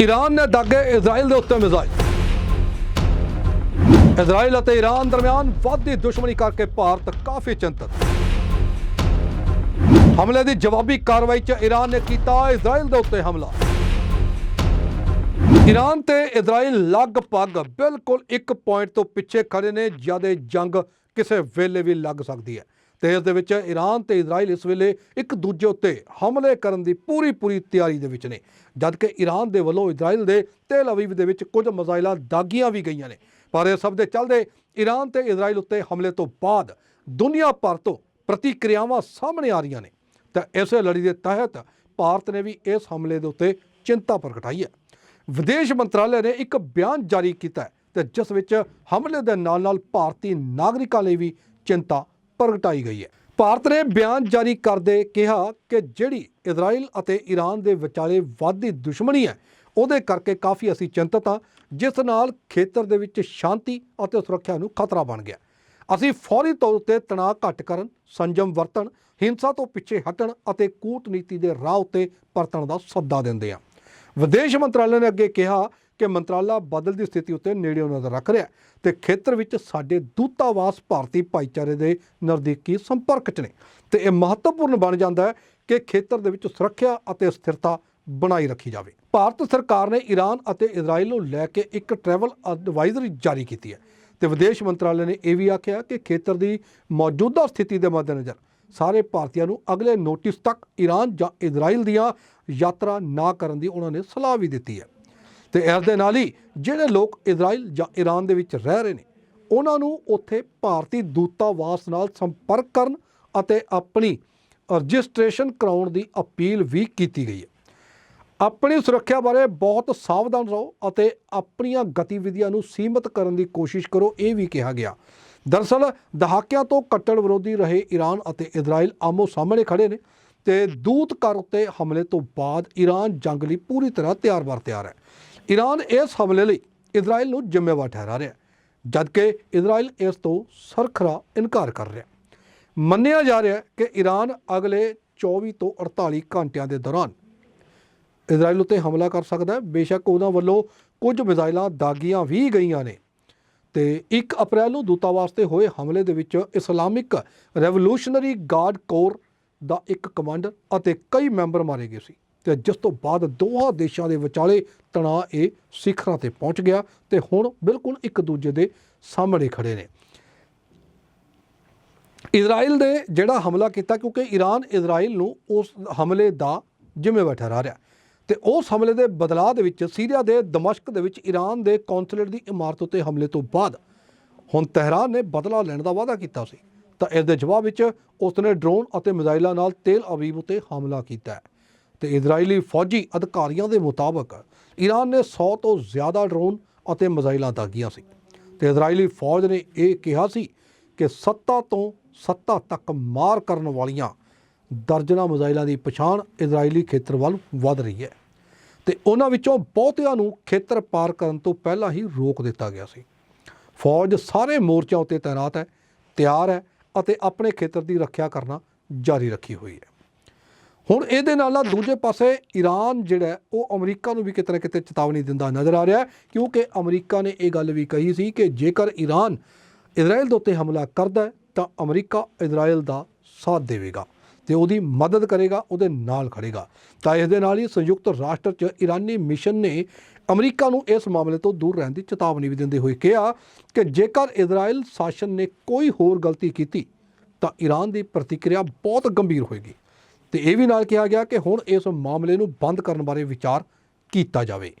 Iran ਨੇ ਦਾਗੇ Israel ਦੇ ਉੱਤੇ ਮਿਜ਼ਾਈਲ। ਇਜ਼ਰਾਈਲ ਅਤੇ ਈਰਾਨ ਦਰਮਿਆਨ ਵੱਧਦੀ ਦੁਸ਼ਮਣੀ ਕਰਕੇ ਭਾਰਤ ਕਾਫੀ ਚਿੰਤਤ। ਹਮਲੇ ਦੀ ਜਵਾਬੀ ਕਾਰਵਾਈ 'ਚ ਈਰਾਨ ਨੇ ਕੀਤਾ ਇਜ਼ਰਾਈਲ ਦੇ ਉੱਤੇ ਹਮਲਾ। ਈਰਾਨ ਤੇ ਇਜ਼ਰਾਈਲ ਲਗਭਗ ਬਿਲਕੁਲ ਇੱਕ ਪੁਆਇੰਟ ਤੋਂ ਪਿੱਛੇ ਖੜੇ ਨੇ ਜਦ ਇਹ ਜੰਗ ਕਿਸੇ ਵੇਲੇ ਵੀ ਲੱਗ ਸਕਦੀ ਹੈ। ਤੇ ਇਸ ਦੇ ਵਿੱਚ ਈਰਾਨ ਤੇ ਇਜ਼ਰਾਈਲ ਇਸ ਵੇਲੇ ਇੱਕ ਦੂਜੇ ਉੱਤੇ ਹਮਲੇ ਕਰਨ ਦੀ ਪੂਰੀ ਪੂਰੀ ਤਿਆਰੀ ਦੇ ਵਿੱਚ ਨੇ। ਜਦਕਿ ਈਰਾਨ ਦੇ ਵੱਲੋਂ ਇਜ਼ਰਾਈਲ ਦੇ ਤੇਲ ਅਵੀਵ ਦੇ ਵਿੱਚ ਕੁਝ ਮਜ਼ਾਇਲਾਂ ਦਾਗੀਆਂ ਵੀ ਗਈਆਂ ਨੇ। ਪਰ ਇਹ ਸਭ ਦੇ ਚੱਲਦੇ ਈਰਾਨ ਤੇ ਇਜ਼ਰਾਈਲ ਉੱਤੇ ਹਮਲੇ ਤੋਂ ਬਾਅਦ ਦੁਨੀਆ ਭਰ ਤੋਂ ਪ੍ਰਤੀਕਿਰਿਆਵਾਂ ਸਾਹਮਣੇ ਆ ਰਹੀਆਂ ਨੇ। ਤਾਂ ਇਸੇ ਲੜੀ ਦੇ ਤਹਿਤ ਭਾਰਤ ਨੇ ਵੀ ਇਸ ਹਮਲੇ ਦੇ ਉੱਤੇ ਚਿੰਤਾ ਪ੍ਰਗਟਾਈ ਹੈ। ਵਿਦੇਸ਼ ਮੰਤਰਾਲੇ ਨੇ ਇੱਕ ਬਿਆਨ ਜਾਰੀ ਕੀਤਾ ਹੈ ਤੇ ਜਿਸ ਵਿੱਚ ਹਮਲੇ ਦੇ ਨਾਲ-ਨਾਲ ਭਾਰਤੀ ਨਾਗਰਿਕਾਂ ਲਈ ਵੀ ਚਿੰਤਾ ਪ੍ਰਗਟਾਈ ਗਈ ਹੈ। ਭਾਰਤ ਨੇ ਬਿਆਨ ਜਾਰੀ ਕਰਦੇ ਕਿਹਾ ਕਿ ਜਿਹੜੀ ਇਜ਼ਰਾਈਲ ਅਤੇ ਈਰਾਨ ਦੇ ਵਿਚਾਲੇ ਵਾਧੀ ਦੁਸ਼ਮਣੀ ਹੈ, ਉਹਦੇ ਕਰਕੇ ਕਾਫੀ ਅਸੀਂ ਚਿੰਤਤ ਹਾਂ, ਜਿਸ ਨਾਲ ਖੇਤਰ ਦੇ ਵਿੱਚ ਸ਼ਾਂਤੀ ਅਤੇ ਸੁਰੱਖਿਆ ਨੂੰ ਖਤਰਾ ਬਣ ਗਿਆ। ਅਸੀਂ ਫੌਰੀ ਤੌਰ ਉੱਤੇ ਤਣਾਅ ਘੱਟ ਕਰਨ, ਸੰਜਮ ਵਰਤਣ, ਹਿੰਸਾ ਤੋਂ ਪਿੱਛੇ ਹਟਣ ਅਤੇ ਕੂਟਨੀਤੀ ਦੇ ਰਾਹ ਉੱਤੇ ਪਰਤਣ ਦਾ ਸੱਦਾ ਦਿੰਦੇ ਹਾਂ। ਵਿਦੇਸ਼ ਮੰਤਰਾਲੇ ਨੇ ਅੱਗੇ ਕਿਹਾ ਕਿ ਮੰਤਰਾਲਾ ਬਦਲਦੀ ਸਥਿਤੀ ਉੱਤੇ ਨੇੜਿਓਂ ਨਜ਼ਰ ਰੱਖ ਰਿਹਾ ਹੈ ਤੇ ਖੇਤਰ ਵਿੱਚ ਸਾਡੇ ਦੂਤਾਵਾਸ ਭਾਰਤੀ ਭਾਈਚਾਰੇ ਦੇ ਨਜ਼ਦੀਕੀ ਸੰਪਰਕ 'ਚ ਨੇ। ਤੇ ਇਹ ਮਹੱਤਵਪੂਰਨ ਬਣ ਜਾਂਦਾ ਹੈ ਕਿ ਖੇਤਰ ਦੇ ਵਿੱਚ ਸੁਰੱਖਿਆ ਅਤੇ ਸਥਿਰਤਾ ਬਣਾਈ ਰੱਖੀ ਜਾਵੇ। ਭਾਰਤ ਸਰਕਾਰ ਨੇ ਈਰਾਨ ਅਤੇ ਇਜ਼ਰਾਈਲ ਨੂੰ ਲੈ ਕੇ ਇੱਕ ਟਰੈਵਲ ਐਡਵਾਈਜ਼ਰੀ ਜਾਰੀ ਕੀਤੀ ਹੈ ਤੇ ਵਿਦੇਸ਼ ਮੰਤਰਾਲੇ ਨੇ ਇਹ ਵੀ ਆਖਿਆ ਕਿ ਖੇਤਰ ਦੀ ਮੌਜੂਦਾ ਸਥਿਤੀ ਦੇ ਮੱਦੇਨਜ਼ਰ ਸਾਰੇ ਭਾਰਤੀਆਂ ਨੂੰ ਅਗਲੇ ਨੋਟਿਸ ਤੱਕ ਈਰਾਨ ਜਾਂ ਇਜ਼ਰਾਈਲ ਦੀਆਂ ਯਾਤਰਾ ਨਾ ਕਰਨ ਦੀ ਉਹਨਾਂ ਨੇ ਸਲਾਹ ਵੀ ਦਿੱਤੀ ਹੈ। ਤੇ ਇਸ ਦੇ ਨਾਲ ਹੀ ਜਿਹੜੇ ਲੋਕ ਇਜ਼ਰਾਈਲ ਜਾਂ ਈਰਾਨ ਦੇ ਵਿੱਚ ਰਹਿ ਰਹੇ ਨੇ, ਉਹਨਾਂ ਨੂੰ ਉੱਥੇ ਭਾਰਤੀ ਦੂਤਾਵਾਸ ਨਾਲ ਸੰਪਰਕ ਕਰਨ ਅਤੇ ਆਪਣੀ ਰਜਿਸਟ੍ਰੇਸ਼ਨ ਕਰਾਉਣ ਦੀ ਅਪੀਲ ਵੀ ਕੀਤੀ ਗਈ ਹੈ। ਆਪਣੀ ਸੁਰੱਖਿਆ ਬਾਰੇ ਬਹੁਤ ਸਾਵਧਾਨ ਰਹੋ ਅਤੇ ਆਪਣੀਆਂ ਗਤੀਵਿਧੀਆਂ ਨੂੰ ਸੀਮਿਤ ਕਰਨ ਦੀ ਕੋਸ਼ਿਸ਼ ਕਰੋ, ਇਹ ਵੀ ਕਿਹਾ ਗਿਆ। ਦਰਅਸਲ ਦਹਾਕਿਆਂ ਤੋਂ ਕੱਟੜ ਵਿਰੋਧੀ ਰਹੇ ਈਰਾਨ ਅਤੇ ਇਜ਼ਰਾਈਲ ਆਮੋ ਸਾਹਮਣੇ ਖੜੇ ਨੇ ਤੇ ਦੂਤ ਘਰ ਉੱਤੇ ਹਮਲੇ ਤੋਂ ਬਾਅਦ ਈਰਾਨ ਜੰਗ ਲਈ ਪੂਰੀ ਤਰ੍ਹਾਂ ਤਿਆਰ-ਬਰ ਤਿਆਰ ਹੈ। ਈਰਾਨ ਇਸ ਹਮਲੇ ਲਈ ਇਜ਼ਰਾਈਲ ਨੂੰ ਜ਼ਿੰਮੇਵਾਰ ਠਹਿਰਾ ਰਿਹਾ ਹੈ, ਜਦਕਿ ਇਜ਼ਰਾਈਲ ਇਸ ਤੋਂ ਸਰਖਰਾ ਇਨਕਾਰ ਕਰ ਰਿਹਾ ਮੰਨਿਆ ਜਾ ਰਿਹਾ ਹੈ ਕਿ ਈਰਾਨ ਅਗਲੇ 24 ਤੋਂ 48 ਘੰਟਿਆਂ ਦੇ ਦੌਰਾਨ ਇਜ਼ਰਾਈਲ ਉੱਤੇ ਹਮਲਾ ਕਰ ਸਕਦਾ ਹੈ। ਬੇਸ਼ੱਕ ਉਹਨਾਂ ਵੱਲੋਂ ਕੁਝ ਮਿਜ਼ਾਈਲਾਂ ਦਾਗੀਆਂ ਵੀ ਗਈਆਂ ਨੇ। ਤੇ 1 ਅਪ੍ਰੈਲ ਨੂੰ ਦੂਤਾਵਾਸ ਤੇ ਹੋਏ ਹਮਲੇ ਦੇ ਵਿੱਚ ਇਸਲਾਮਿਕ ਰੈਵੋਲੂਸ਼ਨਰੀ ਗਾਰਡ ਕੋਰ ਦਾ ਇੱਕ ਕਮਾਂਡਰ ਅਤੇ ਕਈ ਮੈਂਬਰ ਮਾਰੇ ਗਏ ਸੀ। ਤੇ ਜਿਸ ਤੋਂ ਬਾਅਦ ਦੋਹਾਂ ਦੇਸ਼ਾਂ ਦੇ ਵਿਚਾਲੇ ਤਣਾਅ ਇਹ ਸਿਖਰਾਂ ਤੇ ਪਹੁੰਚ ਗਿਆ ਤੇ ਹੁਣ ਬਿਲਕੁਲ ਇੱਕ ਦੂਜੇ ਦੇ ਸਾਹਮਣੇ ਖੜੇ ਨੇ। ਇਜ਼ਰਾਈਲ ਦੇ ਜਿਹੜਾ ਹਮਲਾ ਕੀਤਾ ਕਿਉਂਕਿ ਈਰਾਨ ਇਜ਼ਰਾਈਲ ਨੂੰ ਉਸ ਹਮਲੇ ਦਾ ਜ਼ਿੰਮੇਵਾਰ ਠਹਿਰਾ ਰਿਹਾ। ਤੇ ਉਸ ਹਮਲੇ ਦੇ ਬਦਲਾਅ ਦੇ ਵਿੱਚ ਸੀਰੀਆ ਦੇ ਦਮਸ਼ਕ ਦੇ ਵਿੱਚ ਈਰਾਨ ਦੇ ਕੌਂਸੂਲੇਟ ਦੀ ਇਮਾਰਤ ਉੱਤੇ ਹਮਲੇ ਤੋਂ ਬਾਅਦ ਹੁਣ ਤਹਿਰਾਨ ਨੇ ਬਦਲਾ ਲੈਣ ਦਾ ਵਾਅਦਾ ਕੀਤਾ ਸੀ। ਤਾਂ ਇਸ ਦੇ ਜਵਾਬ ਵਿੱਚ ਉਸ ਨੇ ਡਰੋਨ ਅਤੇ ਮਿਜ਼ਾਈਲਾਂ ਨਾਲ ਤੇਲ ਅਵੀਵ ਉੱਤੇ ਹਮਲਾ ਕੀਤਾ ਹੈ। ਤੇ ਇਜ਼ਰਾਈਲੀ ਫੌਜੀ ਅਧਿਕਾਰੀਆਂ ਦੇ ਮੁਤਾਬਕ ਈਰਾਨ ਨੇ 100 ਤੋਂ ਜ਼ਿਆਦਾ ਡਰੋਨ ਅਤੇ ਮਿਜ਼ਾਈਲਾਂ ਦਾਗੀਆਂ ਸੀ। ਤੇ ਇਜ਼ਰਾਈਲੀ ਫੌਜ ਨੇ ਇਹ ਕਿਹਾ ਸੀ ਕਿ ਸੱਤਾ ਤੋਂ ਸੱਤਾ ਤੱਕ ਮਾਰ ਕਰਨ ਵਾਲੀਆਂ ਦਰਜਨਾਂ ਮਿਜ਼ਾਈਲਾਂ ਦੀ ਪਛਾਣ ਇਜ਼ਰਾਈਲੀ ਖੇਤਰ ਵੱਲ ਵੱਧ ਰਹੀ ਹੈ ਤੇ ਉਹਨਾਂ ਵਿੱਚੋਂ ਬਹੁਤਿਆਂ ਨੂੰ ਖੇਤਰ ਪਾਰ ਕਰਨ ਤੋਂ ਪਹਿਲਾਂ ਹੀ ਰੋਕ ਦਿੱਤਾ ਗਿਆ ਸੀ। ਫੌਜ ਸਾਰੇ ਮੋਰਚਿਆਂ ਉੱਤੇ ਤਾਇਨਾਤ ਹੈ, ਤਿਆਰ ਹੈ ਅਤੇ ਆਪਣੇ ਖੇਤਰ ਦੀ ਰੱਖਿਆ ਕਰਨਾ ਜਾਰੀ ਰੱਖੀ ਹੋਈ ਹੈ। ਹੁਣ ਇਹਦੇ ਨਾਲ ਨਾਲ ਦੂਜੇ ਪਾਸੇ ਈਰਾਨ ਜਿਹੜਾ ਉਹ ਅਮਰੀਕਾ ਨੂੰ ਵੀ ਕਿਤੇ ਨਾ ਕਿਤੇ ਚੇਤਾਵਨੀ ਦਿੰਦਾ ਨਜ਼ਰ ਆ ਰਿਹਾ ਕਿਉਂਕਿ ਅਮਰੀਕਾ ਨੇ ਇਹ ਗੱਲ ਵੀ ਕਹੀ ਸੀ ਕਿ ਜੇਕਰ ਈਰਾਨ ਇਜ਼ਰਾਈਲ ਦੇ ਉੱਤੇ ਹਮਲਾ ਕਰਦਾ ਤਾਂ ਅਮਰੀਕਾ ਇਜ਼ਰਾਈਲ ਦਾ ਸਾਥ ਦੇਵੇਗਾ ਤੇ ਉਹਦੀ ਮਦਦ ਕਰੇਗਾ, ਉਹਦੇ ਨਾਲ ਖੜੇਗਾ। ਤਾਂ ਇਸ ਦੇ ਨਾਲ ਹੀ ਸੰਯੁਕਤ ਰਾਸ਼ਟਰ 'ਚ ਈਰਾਨੀ ਮਿਸ਼ਨ ਨੇ ਅਮਰੀਕਾ ਨੂੰ ਇਸ ਮਾਮਲੇ ਤੋਂ ਦੂਰ ਰਹਿਣ ਦੀ ਚੇਤਾਵਨੀ ਵੀ ਦਿੰਦੇ ਹੋਏ ਕਿਹਾ ਕਿ ਜੇਕਰ ਇਜ਼ਰਾਈਲ ਸ਼ਾਸਨ ਨੇ ਕੋਈ ਹੋਰ ਗਲਤੀ ਕੀਤੀ, ਤਾਂ ਈਰਾਨ ਦੀ ਪ੍ਰਤੀਕਿਰਿਆ ਬਹੁਤ ਗੰਭੀਰ ਹੋਏਗੀ। ਤੇ ਇਹ ਵੀ ਨਾਲ ਕਿਹਾ ਗਿਆ ਕਿ ਹੁਣ ਇਸ ਮਾਮਲੇ ਨੂੰ ਬੰਦ ਕਰਨ ਬਾਰੇ ਵਿਚਾਰ ਕੀਤਾ ਜਾਵੇ।